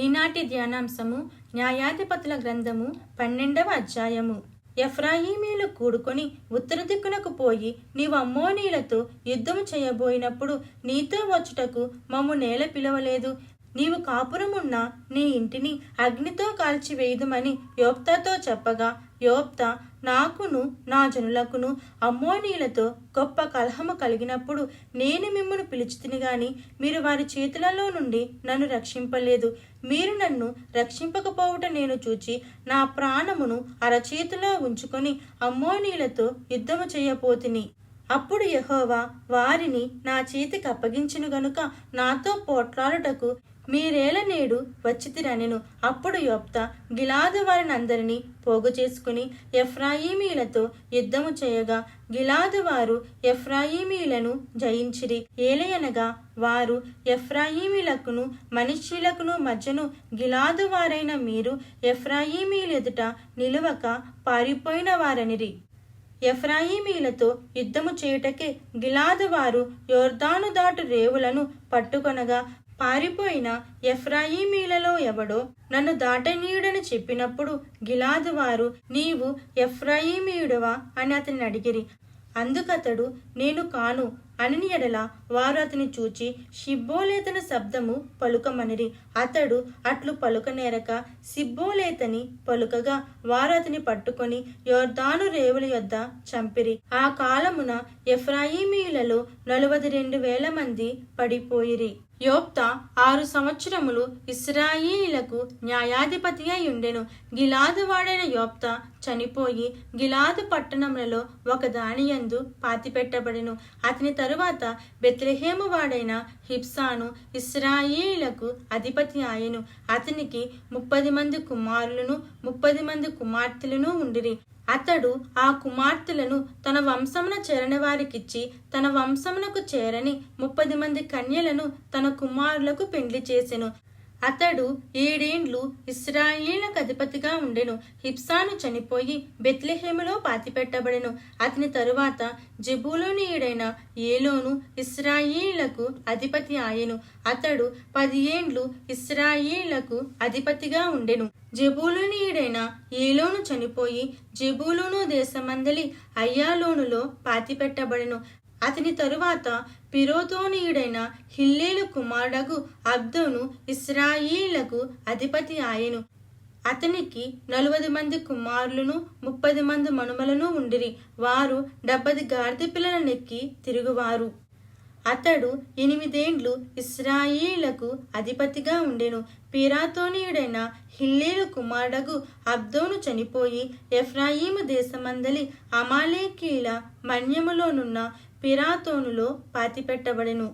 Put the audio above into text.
ఈనాటి ధ్యానాంశము న్యాయాధిపతుల గ్రంథము పన్నెండవ అధ్యాయము. ఎఫ్రాయిమీలు కూడుకొని ఉత్తర దిక్కునకు పోయి నీవు అమ్మోనీలతో యుద్ధము చేయబోయినప్పుడు నీతో వచ్చుటకు మమ్ము నేల పిలవలేదు. నీవు కాపురమున్న నీ ఇంటిని అగ్నితో కాల్చివేయుదుమని యోప్తతో చెప్పగా యోప్త నాకును నా జనులకును అమ్మోనీలతో గొప్ప కలహము కలిగినప్పుడు నేను మిమ్మను పిలిచితిని గాని మీరు వారి చేతులలో నుండి నన్ను రక్షింపలేదు. మీరు నన్ను రక్షింపకపోవుట నేను చూచి నా ప్రాణమును అరచేతిలో ఉంచుకొని అమ్మోనీలతో యుద్ధము చేయపోతిని అప్పుడు యహోవా వారిని నా చేతికి అప్పగించును గనుక నాతో పోట్లాడుటకు మీరేల నేడు వచ్చితిరనెను అప్పుడు యొప్త గిలాదు వారిని అందరినీ పోగు చేసుకుని ఎఫ్రాయిమీలతో యుద్ధము చేయగా గిలాదు వారు ఎఫ్రాయిమీలను జయించిరి. ఏలయనగా వారు ఎఫ్రాయిమీలకును మనిషీలకును మధ్యను గిలాదు వారైన మీరు ఎఫ్రాయిమీలెదుట నిలువక పారిపోయిన వారనిరి. ఎఫ్రాయిమీలతో యుద్ధము చేయుటకే గిలాదు వారు యోర్దాను దాటు రేవులను పట్టుకొనగా పారిపోయిన ఎఫ్రాయిమీలలో ఎవడో నన్ను దాటనీయుడని చెప్పినప్పుడు గిలాదు వారు నీవు ఎఫ్రాయిమీయుడవా? అని అతన్ని అడిగిరి. అందుకతడు నేను కాను అనని ఎడల వారు అతని చూచి షిబ్బోలేతని శబ్దము పలుకమనిరి. అతడు అట్లు పలుకనేరక సిబ్బోలేతని పలుకగా వారు అతని పట్టుకొని యోర్ధాను రేవుల యొద్ద చంపిరి. ఆ కాలమున ఎఫ్రాయిమీలలో నలువది రెండు వేల మంది పడిపోయిరి. యోప్త ఆరు సంవత్సరములు ఇస్రాయిలకు న్యాయాధిపతి అయి ఉండెను గిలాదు వాడైన యోప్త చనిపోయి గిలాదు పట్టణములలో ఒక దానియందు పాతిపెట్టబడెను. అతని తరువాత బెత్లెహేము వాడైన హిప్సాను ఇస్రాయిలకు అధిపతి ఆయను. అతనికి ముప్పది మంది కుమారులను ముప్పది మంది కుమార్తెలను ఉండిరి. అతడు ఆ కుమార్తెలను తన వంశమున చేరని వారికిచ్చి తన వంశమునకు చేరని ముప్పది మంది కన్యలను తన కుమారులకు పెండ్లి చేసెను. అతడు ఏడేండ్లు ఇస్రాయేళ్ళకు అధిపతిగా ఉండెను. హిప్సాను చనిపోయి బెత్లెహేములో పాతిపెట్టబడెను. అతని తరువాత జబూలోనీయుడైన ఏలోను ఇస్రాయేళ్ళకు అధిపతి ఆయెను. అతడు పది ఏండ్లు ఇస్రాయేళ్ళకు అధిపతిగా ఉండెను. జబూలునీయుడైన ఏలోను చనిపోయి జబూలును దేశమందలి అయ్యాలోనులో పాతిపెట్టబడెను. అతని తరువాత పిరోతోనీయుడైన హిల్లేలు కుమారుడగు అబ్దోను ఇస్రాయిలకు అధిపతి ఆయను. అతనికి నలువది మంది కుమారులను ముప్పది మంది మనుమలను ఉండిరి. వారు డెబ్బది గాడిద పిల్లలనెక్కి తిరుగువారు. అతడు ఎనిమిదేండ్లు ఇస్రాయిలకు అధిపతిగా ఉండెను. పీరాతోనీయుడైన హిల్లేలు కుమారుడగు అబ్దోను చనిపోయి ఎఫ్రాయిము దేశమందలి అమాలేకీల మన్యములోనున్న పిరాతోనులో పాతిపెట్టబడెను.